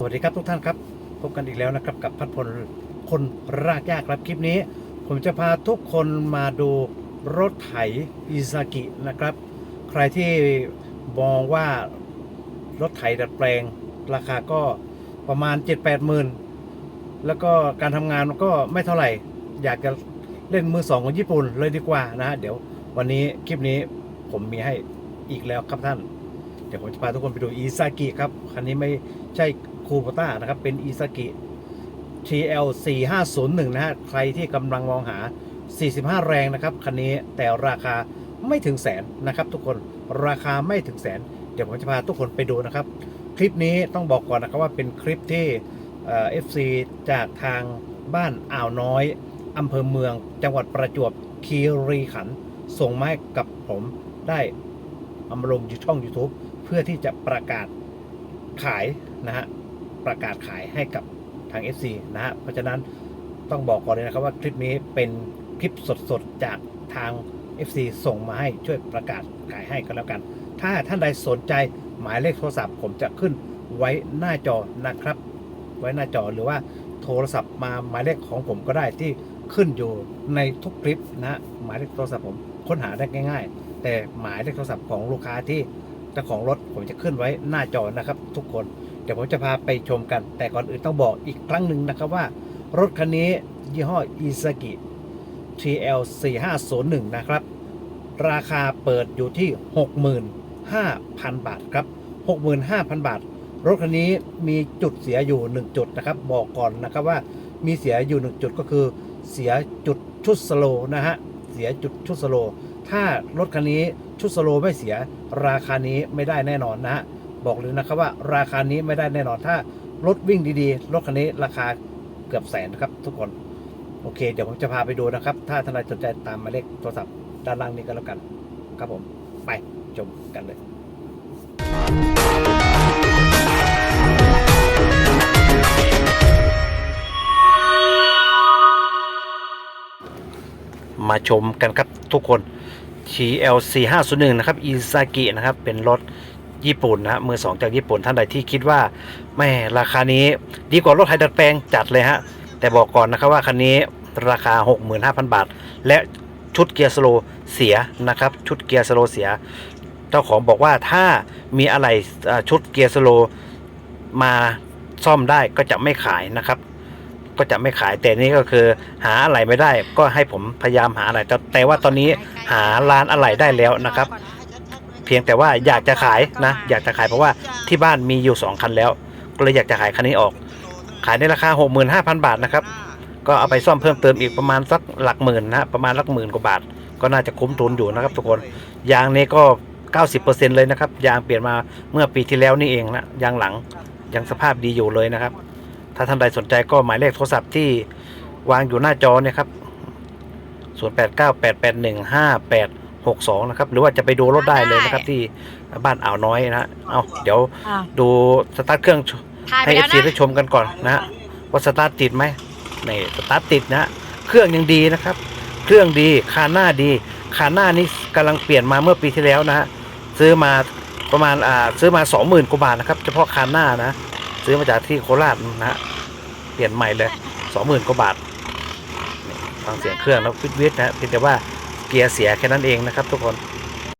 สวัสดีครับทุกท่านครับพบกันอีกแล้วนะครับกับพัดพลคนรากยากครับคลิปนี้ ผมจะพาทุกคนมาดูรถไถอิซากินะครับ ใครที่มองว่ารถไถดัดแปลง ราคาก็ประมาณ 7-8หมื่นแล้วก็การทำงานมันก็ไม่เท่าไหร่ อยากจะเล่นมือสองของญี่ปุ่นเลยดีกว่านะฮะเดี๋ยววันนี้คลิปนี้ผมมีให้อีกแล้วครับท่าน เดี๋ยวผมจะพาทุกคนไปดูอีซากิครับ คันนี้ไม่ใช่คูโบต้านะครับ เป็นอีซากิ TL 4501นะฮะ ใครที่กำลังมองหา 45 แรงนะครับ คันนี้แต่ราคาไม่ถึงแสนนะครับ ทุกคน ราคาไม่ถึงแสน เดี๋ยวผมจะพาทุกคนไปดูนะครับ คลิปนี้ต้องบอกก่อนนะครับว่าเป็นคลิปที่เอฟซีจากทางบ้านอ่าวน้อยอำเภอเมือง จังหวัดประจวบคีรีขันธ์ส่งมาให้กับผมได้อามาลงช่อง YouTube เพื่อที่จะประกาศขายนะฮะประกาศขายให้กับทาง FC นะฮะเพราะฉะนั้นต้องบอกก่อนเลยนะครับว่าคลิปนี้เป็นคลิปสดๆจากทาง FC ส่งมาให้ช่วยประกาศขายให้ก็แล้วกัน ถ้าท่านใดสนใจหมายเลขโทรศัพท์ ผมจะขึ้นไว้หน้าจอนะครับ ไว้หน้าจอหรือว่าโทรศัพท์มาหมายเลขของผมก็ได้ที่ขึ้นอยู่ในทุกคลิปนะฮะหมายเลขโทรศัพท์ผมค้นหาได้ง่าย ๆ แต่หมายเลขโทรศัพท์ของลูกค้าที่ เจ้าของรถผมจะขึ้นไว้หน้าจอนะครับ ทุกคนเดี๋ยวผมจะพาไปชมกัน แต่ก่อนอื่นต้องบอกอีกครั้งหนึ่งนะครับว่ารถคันนี้ยี่ห้ออิซากิ TL 4501นะครับ ราคาเปิดอยู่ที่ 65,000 บาทครับ 65,000 บาท รถคันนี้มีจุดเสียอยู่ 1 จุดนะครับ บอกก่อนนะครับว่ามีเสียอยู่ 1 จุดก็คือเสียจุดชุดสโลนะฮะ เสียจุดชุดสโล ถ้ารถคันนี้ ชุดสโลว์ไม่เสีย ราคานี้ไม่ได้แน่นอนนะฮะบอกเลยนะครับว่าราคานี้ไม่ได้แน่นอนถ้ารถวิ่งดีๆ รถคันนี้ราคาเกือบแสนนะครับทุกคน โอเค เดี๋ยวผมจะพาไปดูนะครับ ถ้าท่านใดสนใจตามมาเลขโทรศัพท์ด้านล่างนี้ก็แล้วกัน ครับผม ไปชมกันเลยมาชมกันครับทุกคน GLC 501 นะครับอิซากินะครับเป็นรถญี่ปุ่นนะฮะมือสองจากญี่ปุ่นท่านใดที่คิดว่าแม่ราคานี้ดีกว่ารถไทยดัดแปลงจัดเลยฮะแต่บอกก่อนนะครับว่าคันนี้ราคา 65,000 บาท และชุดเกียร์สโลเสียนะครับชุดเกียร์สโลเสีย เจ้าของบอกว่าถ้ามีอะไรชุดเกียร์สโลมาซ่อมได้ก็จะไม่ขายนะครับ ก็จะไม่ขายแต่นี่ก็คือ หาอะไรไม่ได้ ก็ให้ผมพยายามหาอะไรแต่แต่ว่าตอนนี้หาร้านอะไรได้แล้วนะครับ เพียงแต่ว่าอยากจะขายนะ อยากจะขายเพราะว่าที่บ้านมีอยู่ 2 คันแล้ว ก็เลยอยากจะขายคันนี้ออก ขายในราคา 65,000 บาทนะครับ ก็เอาไปซ่อมเพิ่มเติมอีกประมาณสักหลักหมื่นนะประมาณหลักหมื่นกว่าบาท ก็น่าจะคุ้มทุนอยู่นะครับ ทุกคนยางนี้ก็90%เลยนะครับ ยางเปลี่ยนมาเมื่อปีที่แล้วนี่เองนะยางหลังยังสภาพดีอยู่เลยนะครับ ถ้าท่านใดสนใจก็หมายเลขโทรศัพท์ที่วางอยู่หน้าจอเนี่ยครับ0898815862นะครับ หรือว่าจะไปดูรถได้เลยนะครับ ที่บ้านอ่าวน้อยนะฮะเอาเดี๋ยวอะดูสตาร์ทเครื่องถ่ายไปให้เอแล้วฟซีนะได้ชมกันก่อนนะฮะว่าสตาร์ทติดไหมนี่สตาร์ทติดนะฮะเครื่องยังดีนะครับ เครื่องดีคาหน้าดีคาหน้านี่กำลังเปลี่ยนมาเมื่อปีที่แล้วนะฮะซื้อมาประมาณอ่าซื้อมาสองหมื่นกว่าบาทนะครับ เฉพาะคาหน้านะ ซื้อมาจากที่โคราชนะฮะเปลี่ยนใหม่เลยสองหมื่นกว่าบาทฟังเสียงเครื่องแล้ววิทวิดนะฮะเพียงแต่ว่าเกียร์เสียแค่นั้นเองนะครับทุกคน